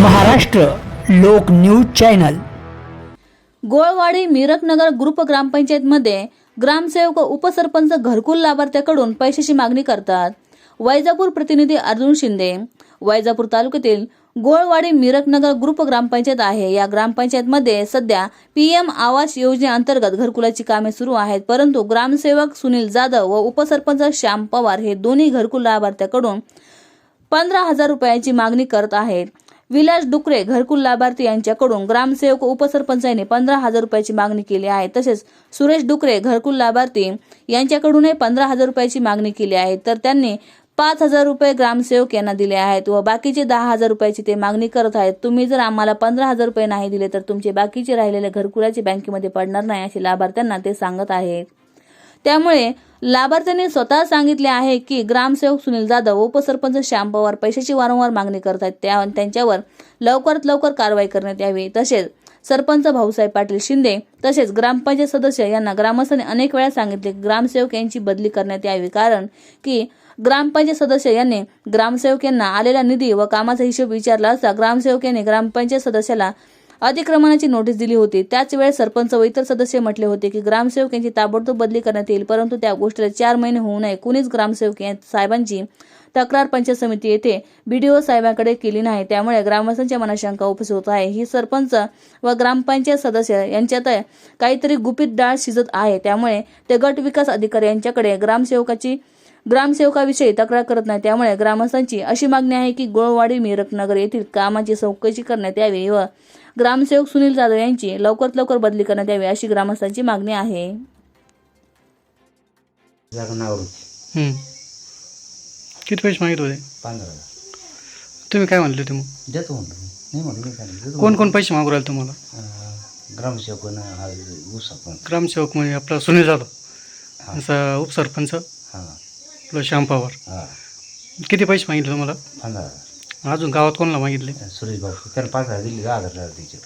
महाराष्ट्र लोक news channel. Golwadi Mirakanagar group ग्रामपंचायतमध्ये ग्रामसेवक उपसरपंच घरकुल लाभार्थ्याकडून पैशाची मागणी करतात. वैजापूर प्रतिनिधी अर्जुन शिंदे. वैजापूर तालुक्यातील गोळवाडी मीरकनगर ग्रुप ग्रामपंचायत आहे. या ग्रामपंचायतमध्ये सध्या पीएम आवास योजनेअंतर्गत घरकुलाची कामे सुरू आहेत परंतु ग्रामसेवक सुनील जाधव व उपसरपंच श्याम पवार हे दोन्ही घरकुल लाभार्थ्याकडून पंधरा हजार रुपयाची मागणी करत आहेत. विलास डुकरे घरकुल लाभार्थी यांच्याकडून ग्रामसेवक व पंधरा हजार रुपयाची मागणी केली आहे. तसेच सुरेश डुकरे घरकुल लाभार्थी यांच्याकडूनही पंधरा हजार रुपयाची मागणी केली आहे. तर त्यांनी पाच हजार रुपये ग्रामसेवक यांना दिले आहेत व बाकीचे दहा हजार रुपयाची ते मागणी करत आहेत. तुम्ही जर आम्हाला पंधरा हजार रुपये नाही दिले तर तुमचे बाकीचे राहिलेले घरकुलाचे बँकेमध्ये पडणार नाही असे लाभार्थ्यांना ते सांगत आहेत. त्यामुळे लाभार्थ्यांनी स्वतः सांगितले आहे की ग्रामसेवक सुनील जाधव उपसरपंच श्याम पवार पैशाची वारंवार मागणी करत आहेत त्या त्यांच्यावर लवकरात लवकर कारवाई करण्यात यावी. तसेच सरपंच भाऊसाहेब पाटील शिंदे तसेच ग्रामपंचायत सदस्य यांना ग्रामस्थांनी अनेक वेळा सांगितले ग्रामसेवक यांची बदली करण्यात यावी. कारण की ग्रामपंचायत सदस्य यांनी ग्रामसेवक यांना आलेला निधी व कामाचा हिशोब विचारला असता ग्रामसेवक यांनी ग्रामपंचायत सदस्याला अतिक्रमणाची नोटीस दिली होती. त्याच वेळेस सरपंच व इतर सदस्य म्हटले होते की ग्रामसेवक यांची ताबडतोब बदली करण्यात येईल परंतु त्या गोष्टीला चार महिने होऊ नये. कुणीच ग्रामसेवक या- साहेबांची तक्रार पंचायत समिती येथे बीडीओ साहेबांकडे केली नाही. त्यामुळे ग्रामस्थांच्या मनात शंका उपस्थित होत आहे. ही सरपंच व ग्रामपंचायत सदस्य यांच्यात काहीतरी गुपित डाळ शिजत आहे. त्यामुळे ते गट विकास अधिकारी यांच्याकडे ग्रामसेवकाची ग्रामसेवकाविषयी तक्रार करत नाही. त्यामुळे ग्रामस्थांची अशी मागणी आहे की गोळवाडी मीरकनगर येथील कामाची चौकशी करण्यात यावी व ग्रामसेवक सुनील जाधव यांची लवकरात लवकर बदली करण्यात यावी अशी ग्रामस्थांची मागणी आहे. हम्म. किती पैसे मागित होते? पंधरा हजार. तुम्ही काय म्हणले होते मग? देतो म्हणलं मी नाही म्हणलं मी काय नाही, देतो कोण कोण पैसे मागू राहिले तुम्हाला? हा ऊसा पण ग्रामसेवक म्हणजे आपला सुनील जाधव. हा. असा उपसरपंच. हां. आपला श्याम पवार. हां. किती पैसे मागितले तुम्हाला? पंधरा. हजार अजून गावात कोणाला मागितले? सुरेश भाऊ. त्यानं पाच हजार दिले दहा हजार द्यायचे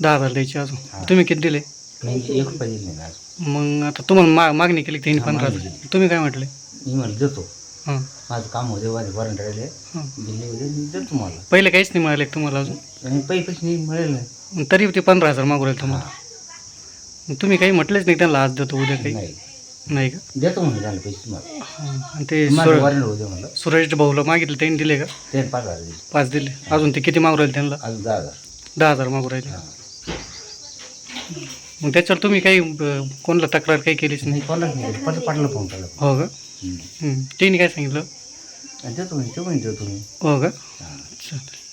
दहा हजार द्यायचे. अजून. तुम्ही किती दिले? नाही एक रुपये दिले मग आता तुम्हाला मा मागणी केली त्यांनी पंधरा हजार. तुम्ही काय म्हटले? मी म्हणलं देतो. हां. माझं काम होते वॉरंट राहिले. हां. दिले मी देतो मला पहिले काहीच नाही मिळाले का तुम्हाला अजून? आणि पैसे नाही मिळेल नाही. मग तरी ते पंधरा हजार मागू राहिले तुम्हाला. मग तुम्ही काही म्हटलेच नाही त्यांना आज देतो उद्या काही. नाही. नाही का? देतो म्हणलं त्याला पैसे तुम्हाला. हां. आणि ते माझं सुर- वॉरंट होते म्हणलं. सुरेश भाऊला मागितले त्यांनी दिले का? त्याने पाच हजार दिले. पाच दिले. अजून ते किती मागू राहिले त्यांना? अजून दहा हजार. दहा हजार मागू राहिले. हां. मग त्याच्यावर तुम्ही काही अं, कोणाला तक्रार काही केलीच नाही? नाही कोणालाच नाही दिले. पट पाटलं फोन केला हो का? हम्म. त्यांनी काय सांगितलं? आणि देतो म्हणे ते म्हणे देतो मी हो का? चालेल.